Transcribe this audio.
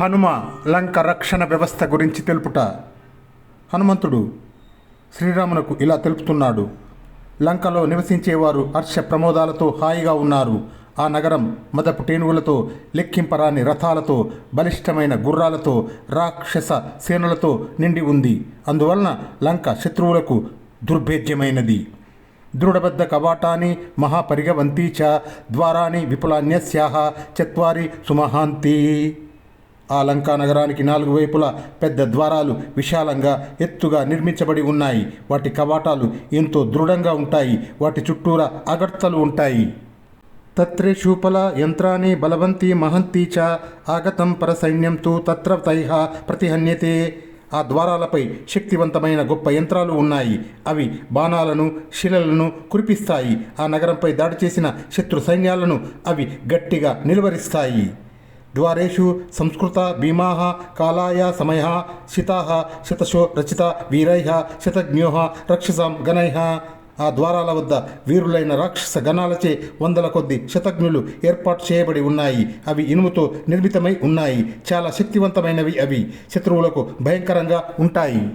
హనుమ లంక రక్షణ వ్యవస్థ గురించి తెలుపుట. హనుమంతుడు శ్రీరామునకు ఇలా తెలుపుతున్నాడు. లంకలో నివసించేవారు హర్ష ప్రమోదాలతో హాయిగా ఉన్నారు. ఆ నగరం మదపు టేనుగులతో లెక్కింపరాని రథాలతో బలిష్టమైన గుర్రాలతో రాక్షస సేనలతో నిండి ఉంది. అందువలన లంక శత్రువులకు దుర్భేద్యమైనది. దృఢబద్ధ కవాటాని మహాపరిగవంతి చ ద్వారాని విపులాన్యస్యాహ చత్వారి సుమహాంతి. ఆ లంకా నగరానికి నాలుగు వైపులా పెద్ద ద్వారాలు విశాలంగా ఎత్తుగా నిర్మించబడి ఉన్నాయి. వాటి కవాటాలు ఎంతో దృఢంగా ఉంటాయి. వాటి చుట్టూరా అగర్తలు ఉంటాయి. తత్రేషూపల యంత్రాన్ని బలవంతి మహంతి చ ఆగతం పరసైన్యం తు తత్ర తైహ ప్రతిహన్యతే. ఆ ద్వారాలపై శక్తివంతమైన గొప్ప యంత్రాలు ఉన్నాయి. అవి బాణాలను శిలలను కురిపిస్తాయి. ఆ నగరంపై దాడి చేసిన శత్రు సైన్యాలను అవి గట్టిగా నిలువరిస్తాయి. ద్వారేషు సంస్కృత భీమా కాలాయ సమయ శితా శతశో రచిత వీరై శతజ్ఞో రక్షసాం గణై ఆ ద్వారాల వద్ద వీరులైన రాక్షస గణాలచే వందల కొద్ది శతజ్ఞులు ఏర్పాటు చేయబడి ఉన్నాయి. అవి ఇనుముతో నిర్మితమై ఉన్నాయి. చాలా శక్తివంతమైనవి అవి. శత్రువులకు భయంకరంగా ఉంటాయి.